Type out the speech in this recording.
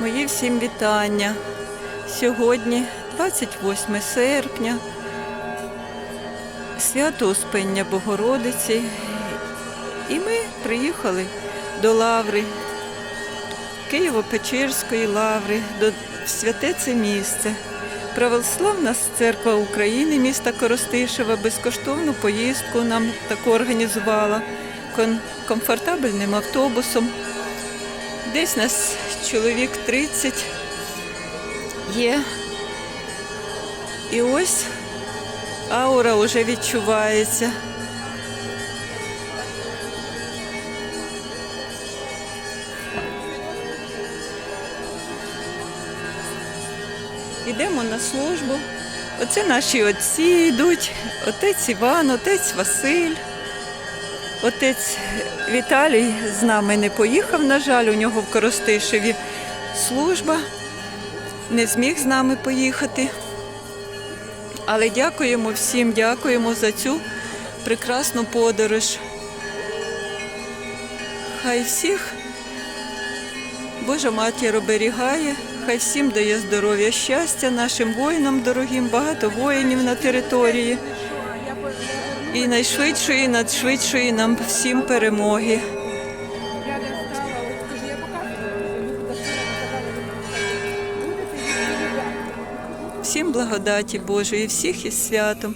Мої всім вітання. Сьогодні 28 серпня, свято Успення Богородиці. І ми приїхали до Лаври, Києво-Печерської лаври, до святе це місце. Православна церква України міста Коростишева безкоштовну поїздку нам таку організувала комфортабельним автобусом. Десь нас чоловік 30 є. І ось аура вже відчувається. Йдемо на службу. Оце наші отці йдуть. Отець Іван, отець Василь. Отець Віталій з нами не поїхав, на жаль, у нього в Коростишеві служба. Не зміг з нами поїхати. Але дякуємо всім, дякуємо за цю прекрасну подорож. Хай всіх Божа матір оберігає, хай всім дає здоров'я, щастя нашим воїнам дорогим, багато воїнів на території. І найшвидшої, надшвидшої нам всім перемоги. Всім благодаті Божої, всіх із святом.